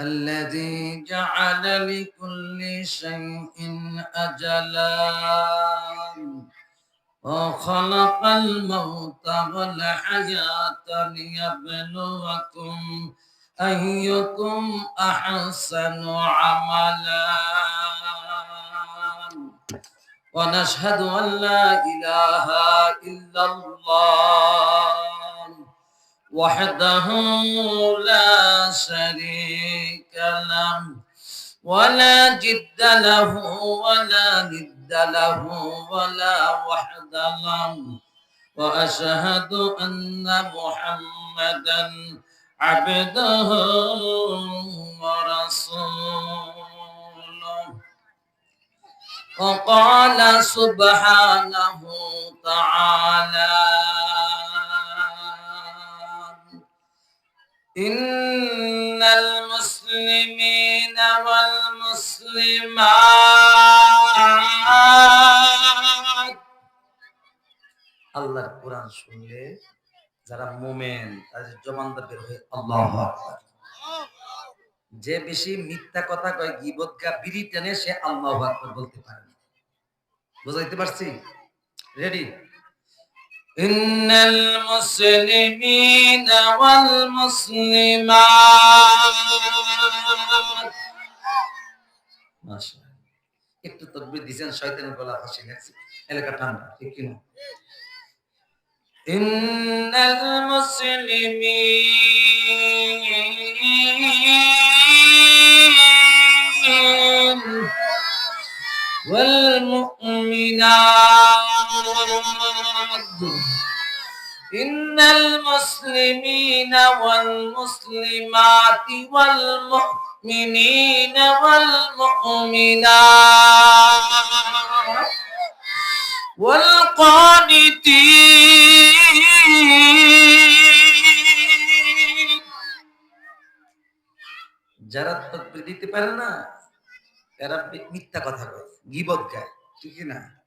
الذي جعل لكل شيء أجلا. وخلق الموت والحياة ليبلوكم أيكم أحسن عملا. ونشهد أن لا إله إلا الله. وحده لا شريك له ولا جد له ولا ند له ولا وحد له. وأشهد أن محمدا عبده ورسوله. وقال سبحانه تعالى إن المسلمين والمسلمات আল্লাহর কোরআন শুনলে যারা মোমেন তাদের জমানদার বের হয়ে আল্লাহ যে বেশি মিথ্যা কথা কয় গিবত গা বিড়ি টেনে সে আল্লাহ আকবার বলতে পারে না বুঝাইতে পারছি রেডি إن المسلمين والمسلمات মাশাআল্লাহ একটু তকবির দিছেন শয়তানের গলা ফাঁসি লাগছে এলাকা ঠান্ডা ঠিক কি না إن المسلمين والمؤمنات إن المسلمين والمسلمات والمؤمنين والمؤمنات والقانتين যারা তকবির দিতে পারে না এরা মি- মিথ্যা কথা কয় গিবত গায় ঠিক না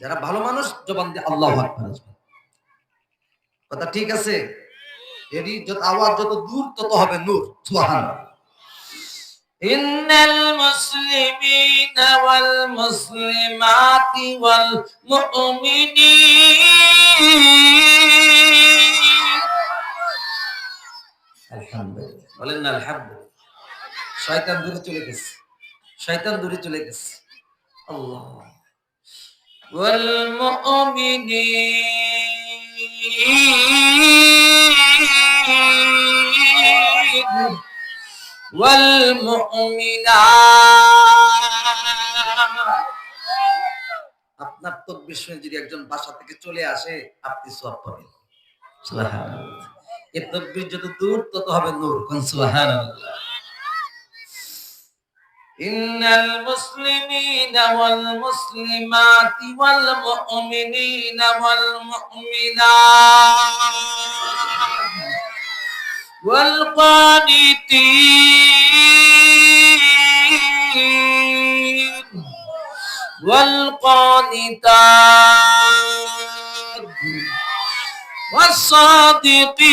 যারা ভালো মানুষ জবান দিয়ে আল্লাহ আকবার আসবে। কথা ঠিক আছে এরই যত আওয়াজ যত দূর তত হবে নূর সুবহানাল্লাহ إن المسلمين والمسلمات والمؤمنين আলহামদুলিল্লাহ বলেন না আলহামদুলিল্লাহ শয়তান দূরে চলে গেছে শয়তান দূরে চলে গেছে আল্লাহ والمؤمنين والمؤمنات আপনার তকবির শুনে যদি একজন বাসা থেকে চলে আসে, আপনি সব পাবেন। এই তকবির যত দূর, তত হবে নূর। কোন সুবহানাল্লাহ? إن المسلمين والمسلمات والمؤمنين والمؤمنات والقانتين والقانتات والصادقين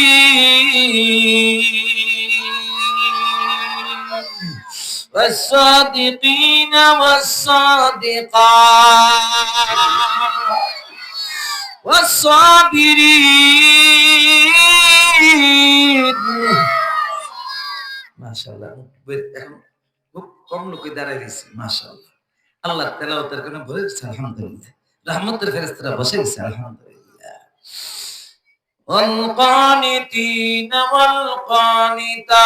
والصادقين والصادقات والصابرين মাশাআল্লাহ এখন খুব কম লোকে দাঁড়ায় গেছে মাশাআল্লাহ আল্লাহ তেলাওয়াতের কারণে ভরে গেছে আলহামদুলিল্লাহ রহমতের ফেরেশতারা বসে গেছে আলহামদুলিল্লাহ والقانتين والقانتات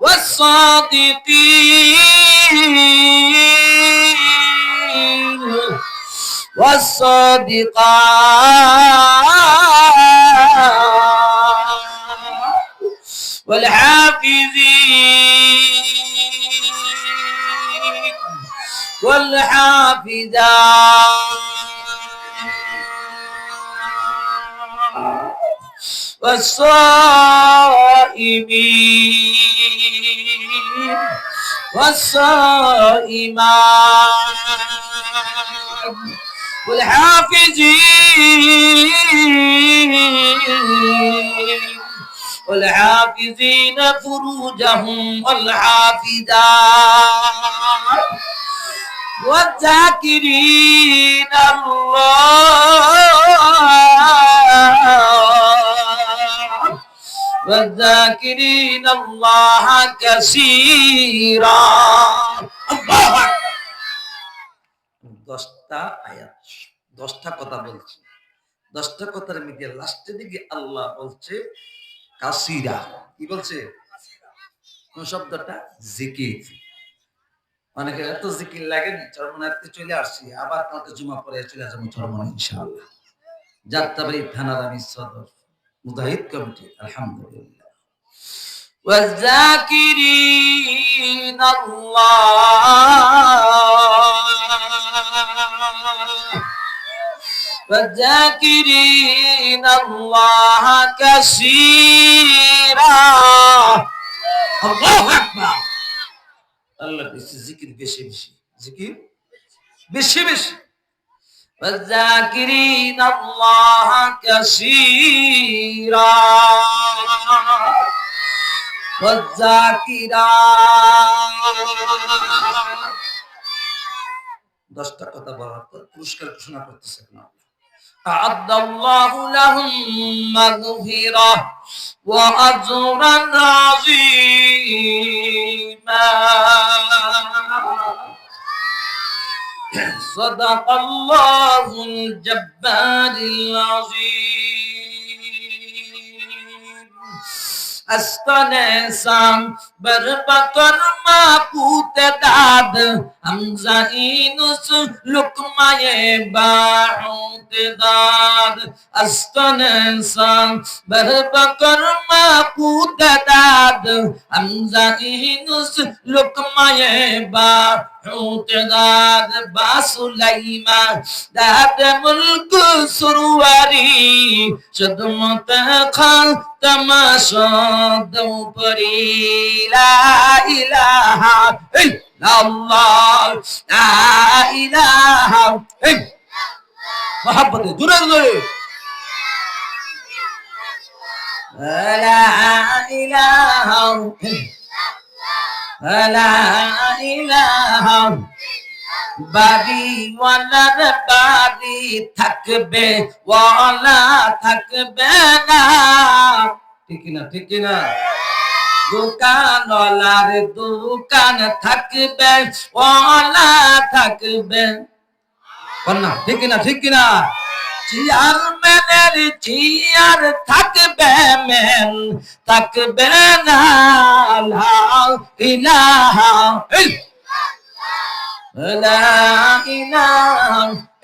والصادقين والصادقات والحافظين والحافظات والصائمين والصائمات والحافظين والحافظين فروجهم والحافظات والذاكرين الله والذاكرين الله كثيرا الله أكبر দশটা আয়াত দশটা কথা বলছি দশটা কথার মধ্যে লাস্টের দিকে আল্লাহ বলছে কাসিরা কি বলছে কোন শব্দটা জিকির অনেকে এত জিকির লাগে চরমনাতে চলে আসছি আবার কালকে জুমা পরে চলে যাবো চরমনা ইনশাআল্লাহ যাত্রাবাড়ি থানার আমি সদর মুজাহিদ কমিটি আলহামদুলিল্লাহ والذاكرين الله والذاكرين الله كثيرا الله أكبر আল্লাহ বেশি জিকির বেশি বেশি জিকির বেশি বেশি والذاكرين الله كثيرا والذاكرات দশটা কথা বলার পর পুরস্কার ঘোষণা করতেছে এখন আল্লাহ أعد الله لهم مغفرة وأجرا عظيما صدق الله الجبار العظيم استنسام বরপাকর মা পুতে দাদ হামজা ইনুস লুকমায়ে বাহুতে দাদ আস্তনসান বরপাকর মা পুতে দাদ হামজা ইনুস লুকমায়ে বাহুতে দাদ বা সুলাইমা দাদ মুলক সুরওয়ারি সদমত খান তমাশা দৌপরি লা ইলাহা ইল্লাল্লাহ, লা ইলাহা ইল্লাল্লাহ মহব্বতে জোরে জোরে লা ইলাহা ইল্লাল্লাহ লা ইলাহা বাড়ি ওয়ালার বাড়ি থাকবে ওয়ালা থাকবে না। ঠিক না ঠিক না দোকান ওয়ালার দোকান থাকবে, ওয়ালা থাকবে। না, ঠিক না ঠিক না চিয়ার ম্যানের চিয়ার থাকবে মেন থাকবে না লা ইলাহা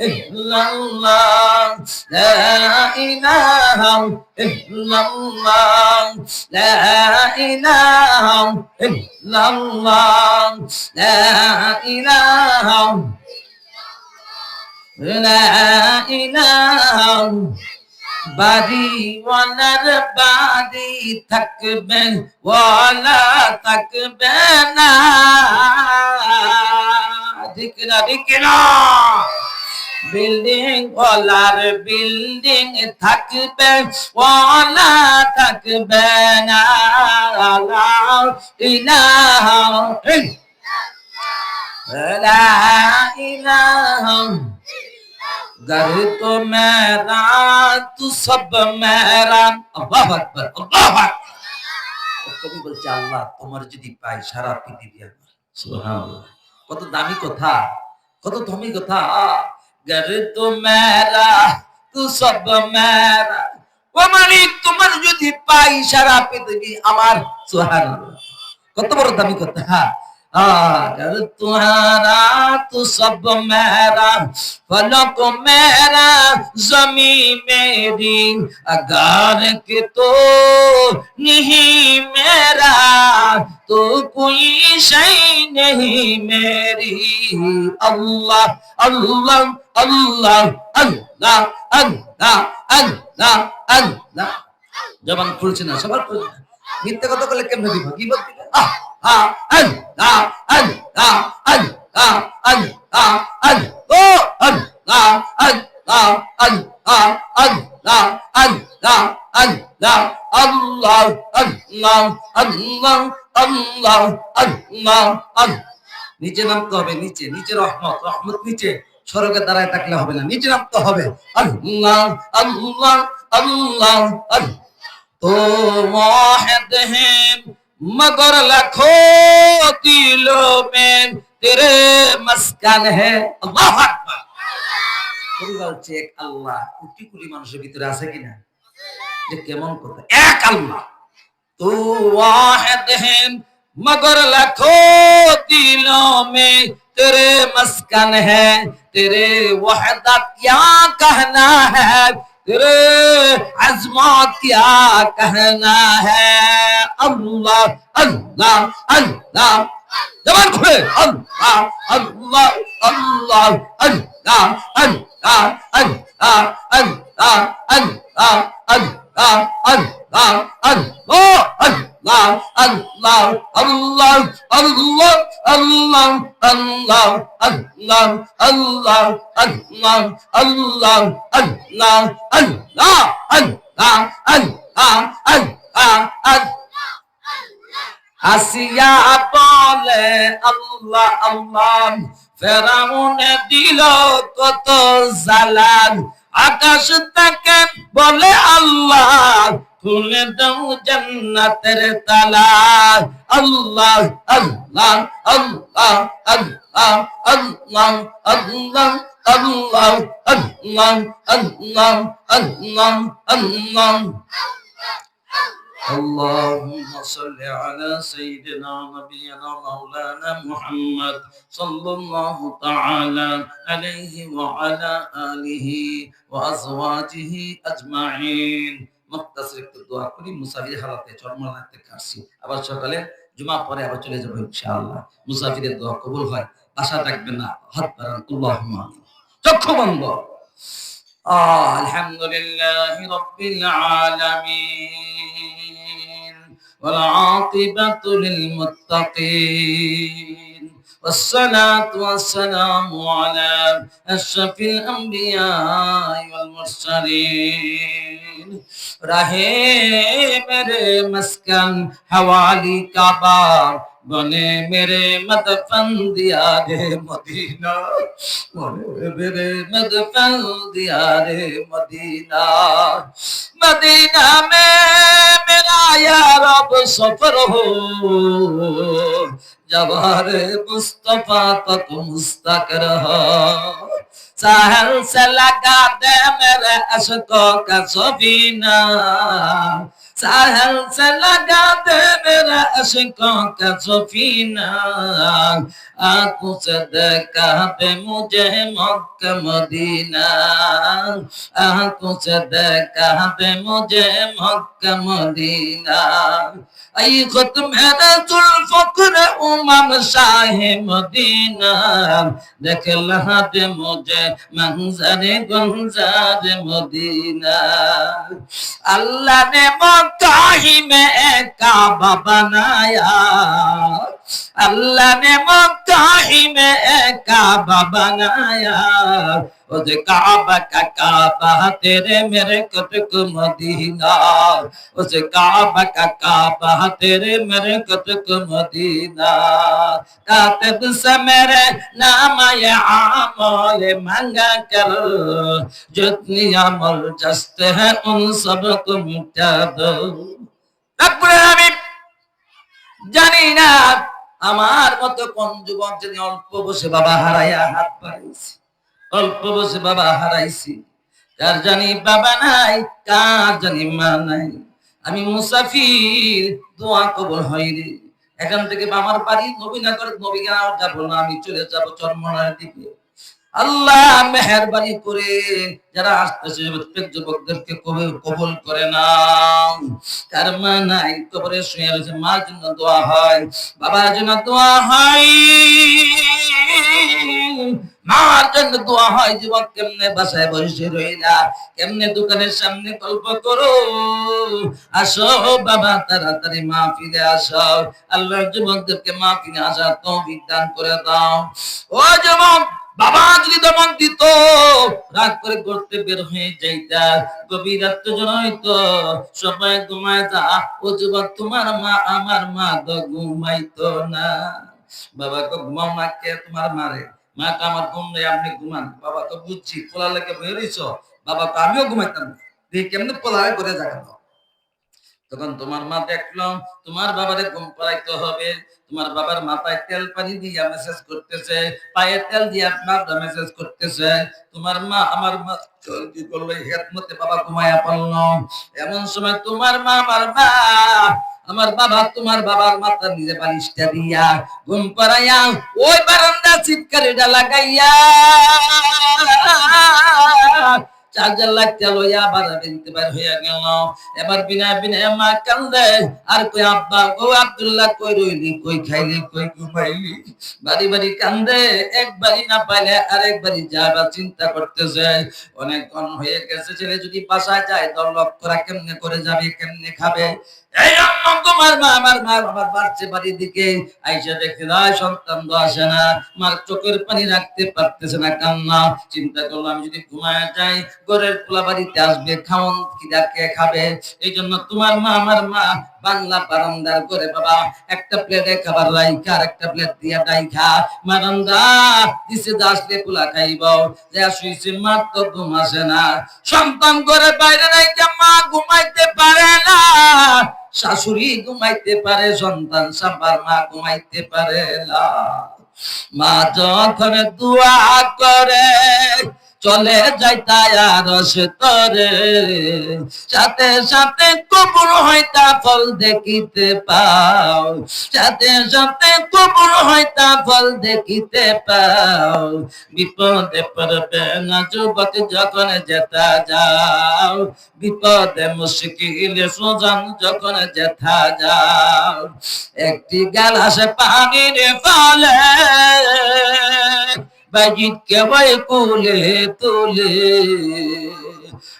illallah la ilaha illallah la ilaha illallah la ilaha la ilaha বাড়িওয়ালার বাড়ি থাকবে ওয়ালা থাকবে না ঠিক না ঠিক না বিল্ডিং ওয়ালার বিল্ডিং থাকবে ওয়ালা থাকবে না লা ইলাহা লা ইলাহা घर तो मेरा तू सब मेरा अल्लाह আকবার আল্লাহ আকবার কবি বলছে আল্লাহ তোমার যদি পাই সারা পৃথিবী আমার সুবহানাল্লাহ কত দামি কথা কত দামি কথা ঘর তো মেরা তু সব মেরা ও মালিক তোমার যদি পাই সারা পৃথিবী আমার সোহার কত বড় দাবি করতে হ্যাঁ। अगर तुम्हारा तो सब मेरा फलक मेरा जमी मेरी अगर के तो नहीं मेरा तो कोई शय नहीं मेरी अल्लाह अल्लाह अल्लाह अल्लाह अल्लाह अल्लाह अल्लाह জবান খুলছে না সবার খুলছে না মিথ্যা কথা বলে কেমনে দিব কি বলতে আহ নিচে নামতে হবে, নিচে নিচে রহমত রহমত নিচে। সড়কে দাঁড়ায় থাকলে হবে না, নিচে নামতে হবে। আল্লাহ আল্লাহ আল্লাহ তো ওয়াহিদ मगर लाखों दिलों में तेरे मस्कन है अल्लाह আকবার পরিবার হচ্ছে এক আল্লাহ কোটি কোটি মানুষের ভিতরে আছে কিনা যে কেমন কথা এক আল্লাহ তো वाहिद है मगर लाखों दिलों में तेरे मस्कन है तेरे वहदत क्या कहना है রে আজমত কিয়া কহনা হ্যায় আল্লাহ আল্লাহ আল্লাহ জবান খুলে আল্লাহ আল্লাহ আল্লাহ আল্লাহ আল্লাহ আল্লাহ আল্লাহ আল্লাহ আল্লাহ আসিয়া বলে আল্লাহ আল্লাহ ফেরাউনে দিল কত জালান আকাশ থেকে বলে, আল্লাহ খুলে দাও জান্নাতের তালা আল্লাহ আল্লাহ আল্লাহ আল্লাহ আল্লাহ আল্লাহ আল্লাহ আল্লাহ আল্লাহ আল্লাহ আল্লাহ। اللهم صل على سيدنا نبينا مولانا محمد صلى الله تعالى عليه وعلى آله وأزواجه أجمعين মুক্তাসির একটু দোয়া করি মুসাফির হালাতে চরমালাতে কাটছি আবার সকালে জুমা পরে আবার চলে যাবো ইনশাআল্লাহ মুসাফিরের দোয়া কবুল হয় আশা রাখবেন না হাত বাড়ান আল্লাহুম্মা আমিন চক্ষু বন্ধ آه الحمد لله رب العالمين والعاقبة للمتقين والصلاة والسلام على أشرف الأنبياء والمرسلين. رہے میرے مسکن حوالی کعبہ বনে মেরে মদফন দিয়া রে মদিনা বনে মেরে মদফন দিয়া রে মদিনা মদিনা মে মেরা या रब सफर हो जवारे मुस्तफा तक मुस्तकर हो साहल से लगा दे मेरे अशकों का सफीना साहल से लगा दे मेरे अशकों का सफीना आंखों से देखा दे मुझे मक्का मदीना आंखों से देखा दे मुझे मक्का मदीना आई खुद मेरे जुल्फकर उमम शाह मदीना देख लहा दे मुझे मंजर गुलजार मदीना अल्लाह ने मक्का ही में काबा बनाया। अल्लाह ने मक्का ही में काबा बनाया। उस काबा का काबा तेरे मेरे कटक मदीना उस काबा का काबा तेरे मेरे कटक मदीना कातिब से मेरे नाम ये आमल मंगा कर जितनी अमल जस्ते हैं उन सब को मिटा दो রব্বুল আলামিন জানি না আমার মতো কোন যুবক যদি অল্প বসে বাবা হারাইয়া হাত বাড়াইছে অল্প বসে বাবা হারাইছি। কার জানি বাবা নাই, কার জানি মা নাই। আমি মুসাফির, দোয়া কবল হয় রে। এখান থেকে আমার বাড়ি নবীনগর নবীগাঁও যাব না, আমি চলে যাব চরমনার দিকে। আল্লাহ মেহরবানি করে যারা আসতেছে যুবকদেরকে কবুল কবুল করে নাও। কার মা নাই, কবরে শুয়ে রয়েছে, মার জন্য দোয়া হয়, বাবার জন্য দোয়া হয়। মার জন্য দোয়া হয়, যুবক কেমনে বাসায় বসে রইলা? কেমনে দোকানের সামনে গল্প করো? আসো বাবা, তাড়াতাড়ি মা ফিরে আসো। আল্লাহ যুবকদেরকে মা ফিরে আসা তো করে দাও। ও বাবা যদি দিত রাগ করে করতে বের হয়ে যাইতা। গভীর হইতো, সবাই ঘুমায় ও যুবক, তোমার মা আমার মা তো ঘুমাইতো না। বাবা তো ঘুমাও না কে? তোমার মারে। মা তো আমার ঘুম নেই, আপনি ঘুমান। বাবা, তো বুঝছি পোলা লেগে বয়ে রইছ। বাবা, তো আমিও ঘুমাইতাম। দেখি, কেমনি পোলা করে জাগানো তখন তোমার মা দেখলাম, তোমার বাবারে ঘুম পাড়াইতে হবে। তোমার বাবার মাথায় তেল পানি দিয়া মেসেজ করতেছে। পায়ে তেল দিয়া আপনার মেসেজ করতেছে। তোমার মা আমার মা কি করল? হেত মতে বাবা ঘুমায়া পড়ল। এমন সময় তোমার মা আমার মা আমার বাবা তোমার বাবার মাথা নিজে বালিশটা দিয়া ঘুম পাড়াইয়া ওই বারান্দা চিৎকারিটা লাগাইয়া আব্দুল্লাহ কই রইলি? কই কই বাড়ি বাড়ি কান্দে যাবার চিন্তা করতেছে। অনেক ঘন হয়ে গেছে, ছেলে যদি বাসায় যায়, দল করা কেমনে করে যাবে, কেমনে খাবে? তোমার মার বাংলা বারান্দার করে বাবা, একটা প্লেটে খাবার রাইখা, আর একটা প্লেট দিয়া ডাইখা বারান্দা, দিছে আসলে পোলা খাইব। যা শুইছে মা তো ঘুম আসে না। সন্তান করে বাইরে রাইখা, মা ঘুমাইতে পারে না। শাশুড়ি ঘুমাইতে পারে সন্তান সাম্বার মা ঘুমাইতে পারে না। মা যখন দোয়া করে চলে যাই তায়ার তরে। সাথে সাথে কবুল হইতা ফল দেখিতে পাও। সাথে সাথে কবুল হইতা ফল দেখিতে পাও। বিপদে পড়বে না যুবক যখন যেতা যাও। বিপদে মুশকিলে সোজান যখন যেথা যাও। একটি গালাসে পানির ফলে বাজিত কে কোলে তুলে।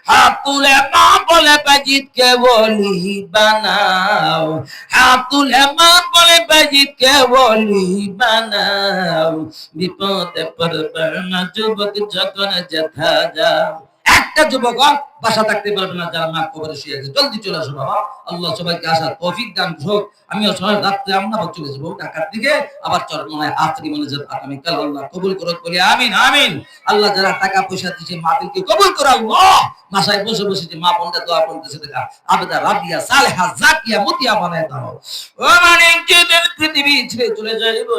হাত তুলে মা বলে বাজিত কে বলি বানাও। হাত তুলে মা বলে বাজিত কে বলি বানাও। বিপদে পড়বে না যুবক, যখন যেথা যাও। একটা যুবক বাসা থাকতে পারবে না, যারা মা কবরে শুয়ে গেছে জলদি চলে আসো বাবা। আল্লাহ সবাইকে আসার তৌফিক দান হোক। আমিও সবাই রাত্রে আমরা চলে যাব ঢাকার দিকে আবার চর মনে হয় আখরি মনে যে আগামীকাল আল্লাহ কবুল করুক বলি, আমিন আমিন। আল্লাহ যারা টাকা পয়সা দিচ্ছে মাহফিলকে কবুল করে, আল্লাহ। বাসায় বসে বসে যে মা বোনটা দোয়া করতেছে, দেখা, আবেদা, রাবিয়া, সালেহা, জাকিয়া, মতিয়া বানায় দাও। ও মানে যেদিন পৃথিবী ছেড়ে চলে যাইব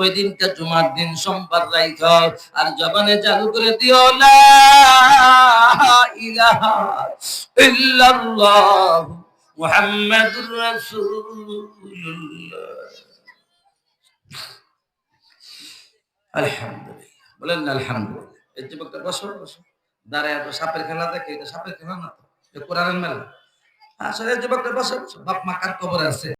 ওই দিনটা জুমার দিন, সোমবার রাইখ, আর জবানে চালু করে দিও লা ইলাহা ইল্লাল্লাহ মুহাম্মাদুর রাসূলুল্লাহ। আলহামদুলিল্লাহ। বলেন আলহামদুলিল্লাহ। এই যুবকটা বসো বসো। দাঁড়ায় তো সাপের খেলা দেখে, এটা সাপের খেলা না তো। কোরআনের মেলা। আসলে যুবকটা বসে বসে। বাপ মা কার কবর আছে?